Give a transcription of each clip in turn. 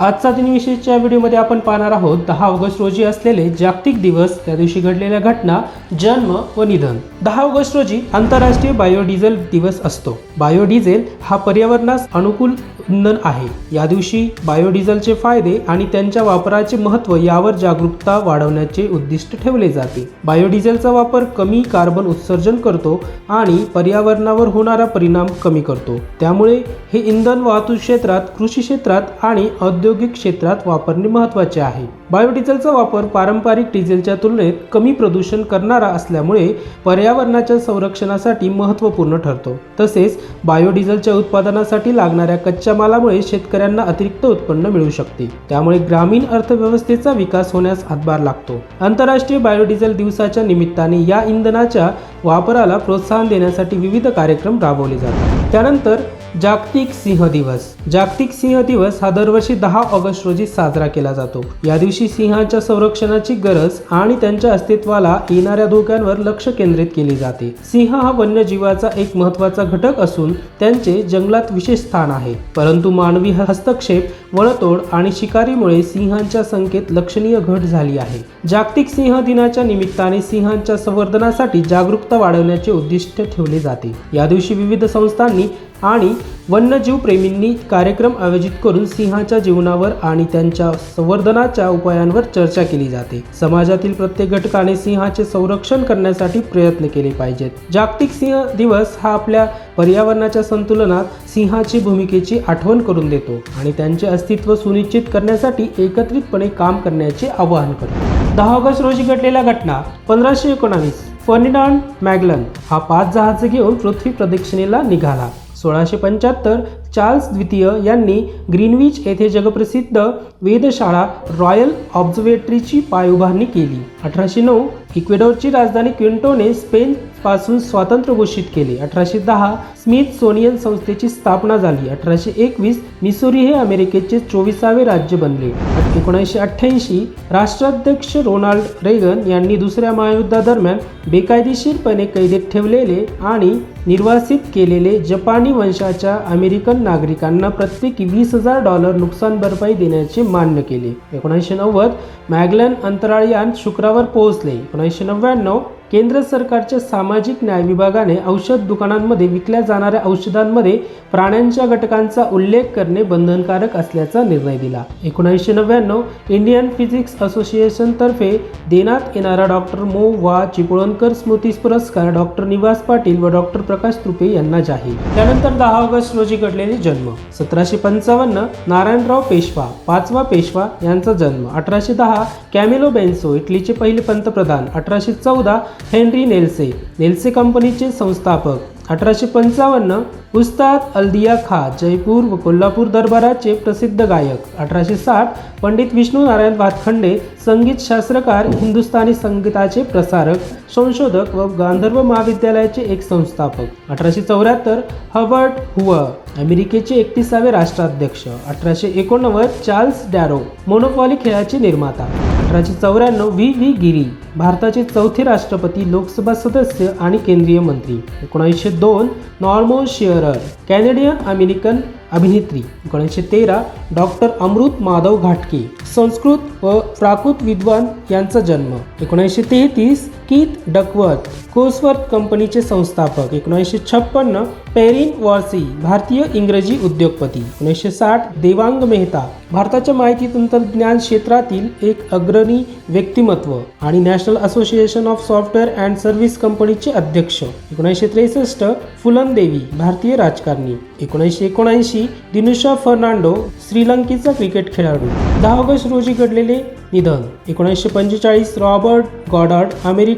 आजचा दिनविशेषच्या व्हिडिओमध्ये आपण पाहणार आहोत दहा ऑगस्ट रोजी असलेले जागतिक दिवस त्या दिवशी घडलेल्या घटना जन्म व निधन. दहा ऑगस्ट रोजी आंतरराष्ट्रीय बायोडिझेल दिवस असतो. बायोडिझेल हा पर्यावरणास अनुकूल इंधन आहे. या दिवशी बायोडिझेलचे फायदे आणि त्यांच्या वापराचे महत्त्व यावर जागरूकता वाढवण्याचे उद्दिष्ट ठेवले जाते. बायोडिझेलचा वापर कमी कार्बन उत्सर्जन करतो आणि पर्यावरणावर होणारा परिणाम कमी करतो. त्यामुळे हे इंधन वाहतूक क्षेत्रात कृषी क्षेत्रात आणि औद्योगिक क्षेत्रात वापरणे महत्त्वाचे आहे. बायोडिझेलचा वापर पारंपरिक डिझेलच्या तुलनेत कमी प्रदूषण करणारा असल्यामुळे पर्यावरणाच्या संरक्षणासाठी महत्त्वपूर्ण ठरतो. तसेच बायोडिझेलच्या उत्पादनासाठी लागणाऱ्या कच्च्या मालामुळे शेतकऱ्यांना अतिरिक्त उत्पन्न मिळू शकते. त्यामुळे ग्रामीण अर्थव्यवस्थेचा विकास होण्यास हातभार लागतो. आंतरराष्ट्रीय बायोडिझेल दिवसाच्या निमित्ताने या इंधनाच्या वापराला प्रोत्साहन देण्यासाठी विविध कार्यक्रम राबवले जातात. त्यानंतर जागतिक सिंह दिवस. जागतिक सिंह दिवस हा दरवर्षी दहा ऑगस्ट रोजी साजरा केला जातो. या दिवशी सिंहांच्या संरक्षणाची गरज आणि त्यांच्या अस्तित्वाला येणाऱ्या धोक्यांवर लक्ष केंद्रित केले जाते. सिंह हा वन्यजीवाचा एक महत्त्वाचा घटक असून त्यांचे जंगलात विशेष स्थान आहे. परंतु मानवी हस्तक्षेप वळतोड आणि शिकारीमुळे सिंहांच्या संख्येत लक्षणीय घट झाली आहे. जागतिक सिंह दिनाच्या निमित्ताने सिंहांच्या संवर्धनासाठी जागरूकता वाढवण्याचे उद्दिष्ट ठेवले जाते. या दिवशी विविध संस्थांनी आणि वन्यजीव प्रेमींनी कार्यक्रम आयोजित करून सिंहाच्या जीवनावर आणि त्यांच्या संवर्धनाच्या उपायांवर चर्चा केली जाते. समाजातील प्रत्येक घटकाने सिंहाचे संरक्षण करण्यासाठी प्रयत्न केले पाहिजेत. जागतिक सिंह दिवस हा आपल्या पर्यावरणाच्या संतुलनात सिंहाची भूमिकेची आठवण करून देतो आणि त्यांचे अस्तित्व सुनिश्चित करण्यासाठी एकत्रितपणे काम करण्याचे आवाहन करतो. दहा ऑगस्ट रोजी घडलेल्या घटना पंधराशे एकोणावीस. फर्निडान मॅगलन हा पाच जहाज घेऊन पृथ्वी प्रदक्षिणेला निघाला. सोळाशे पंच्याहत्तर चार्ल्स द्वितीय यांनी ग्रीनविच येथे जगप्रसिद्ध वेधशाळा रॉयल ऑब्झर्वेटरीची पायउभारणी केली. अठराशे नऊ इक्वेडोरची राजधानी क्विंटोने स्पेन पासून स्वातंत्र्य घोषित केले. अठराशे दहा स्मिथ सोनियन संस्थेची स्थापना झाली. अठराशे एकवीस मिसोरी हे अमेरिकेचे चोवीसावे राज्य बनले. एकोणीसशे अठ्ठ्याऐंशी राष्ट्राध्यक्ष रोनाल्ड रेगन यांनी दुसऱ्या महायुद्धादरम्यान बेकायदेशीरपणे कैदेत ठेवलेले आणि निर्वासित केलेले जपानी वंशाच्या अमेरिकन नागरिकांना प्रत्येकी वीस हजार डॉलर नुकसान भरपाई देण्याचे मान्य केले. एकोणीसशे नव्वद मॅगलन अंतराळयान शुक्रावर पोहोचले. एकोणीसशे नव्याण्णव केंद्र सरकारच्या सामाजिक न्याय विभागाने औषध दुकानांमध्ये विकल्या जाणाऱ्या औषधांमध्ये प्राण्यांच्या घटकांचा उल्लेख करणे बंधनकारक असल्याचा निर्णय दिला. एकोणीसशे नव्याण्णव इंडियन फिजिक्स असोसिएशनतर्फे देण्यात येणारा डॉक्टर मो. वा. चिपळणकर स्मृती पुरस्कार डॉक्टर निवास पाटील व डॉक्टर प्रकाश तुपे यांना जाहीर. त्यानंतर दहा ऑगस्ट रोजी घडलेले जन्म. सतराशे पंचावन्न नारायणराव पेशवा पाचवा पेशवा यांचा जन्म. अठराशे दहा कॅमिलो बेन्सो इटलीचे पहिले पंतप्रधान. अठराशे चौदा हेनरी नेल्से. नेल्से कंपनीचे संस्थापक. अठराशे पंचावन्न उस्ताद अल्दिया खा जयपूर व कोल्हापूर दरबाराचे प्रसिद्ध गायक. अठराशे साठ पंडित विष्णू नारायण भातखंडे संगीत शास्त्रकार हिंदुस्थानी संगीताचे प्रसारक संशोधक व गांधर्व महाविद्यालयाचे एक संस्थापक. अठराशे चौऱ्याहत्तर हवर्ट हुवर अमेरिकेचे एकतीसावे राष्ट्राध्यक्ष. अठराशे एकोणनव्वद चार्ल्स डॅरो मोनोपॉली खेळाचे निर्माता. अठराशे चौऱ्याण्णव व्ही. व्ही. गिरी भारताचे चौथे राष्ट्रपती लोकसभा सदस्य आणि केंद्रीय मंत्री. एकोणीसशे दोन नॉर्मो शिअरर कॅनेडियन अमेरिकन अभिनेत्री एकोणीसशे तेरा डॉक्टर अमृत माधव घाटके संस्कृत व प्राकृत विद्वान यांचा जन्म एकोणीसशे तेहतीस कीत डकवत कोसवर्थ कंपनीचे संस्थापक एकोणीसशे छप्पन्न पेरिन वॉर्सी भारतीय इंग्रजी उद्योगपती एकोणीसशे साठ देवांग मेहता भारताच्या माहिती तंत्रज्ञान क्षेत्रातील एक अग्रणी व्यक्तिमत्व आणि national association of software and service कंपनीचे अध्यक्ष. एकोणीसशे त्रेसष्ट फुलन देवी भारतीय राजकारणी. एकोणीसशे एकोणऐंशी दिनुषा फर्नांडो श्रीलंकेचा क्रिकेट खेळाडू. दहा ऑगस्ट रोजी घडलेले निधन. एकोणीसशे पंचेचाळीस रॉबर्ट गॉडॉर्ड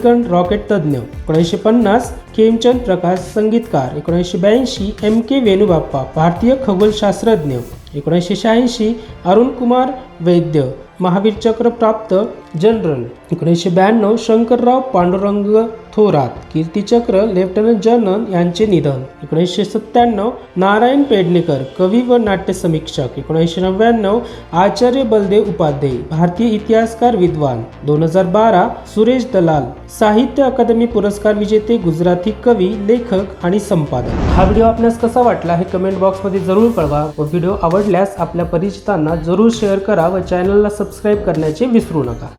अमेरिकन रॉकेट तज्ज्ञ एकोणीसशे पन्नास खेमचंद प्रकाश संगीतकार एकोणीसशे ब्याऐंशी एम के वेणुबाप्पा भारतीय खगोलशास्त्रज्ञ एकोणीसशे शहाऐंशी अरुण कुमार वैद्य महावीर चक्र प्राप्त जनरल एकोणीसशे ब्याण्णव शंकरराव पांडुरंग थोरात कीर्तीचक्र लेफ्टनंट जनरल यांचे निधन. एकोणीसशे सत्त्याण्णव नारायण पेडणेकर कवी व नाट्य समीक्षक एकोणीसशे नव्याण्णव आचार्य बलदेव उपाध्याय भारतीय इतिहासकार विद्वान. दोन हजार बारा सुरेश दलाल साहित्य अकादमी पुरस्कार विजेते गुजराती कवी लेखक आणि संपादक. हा व्हिडिओ आपल्यास कसा वाटला हे कमेंट बॉक्समध्ये जरूर कळवा व व्हिडिओ आवडल्यास आपल्या परिचितांना जरूर शेअर करा व चॅनलला सबस्क्राईब करण्याचे विसरू नका.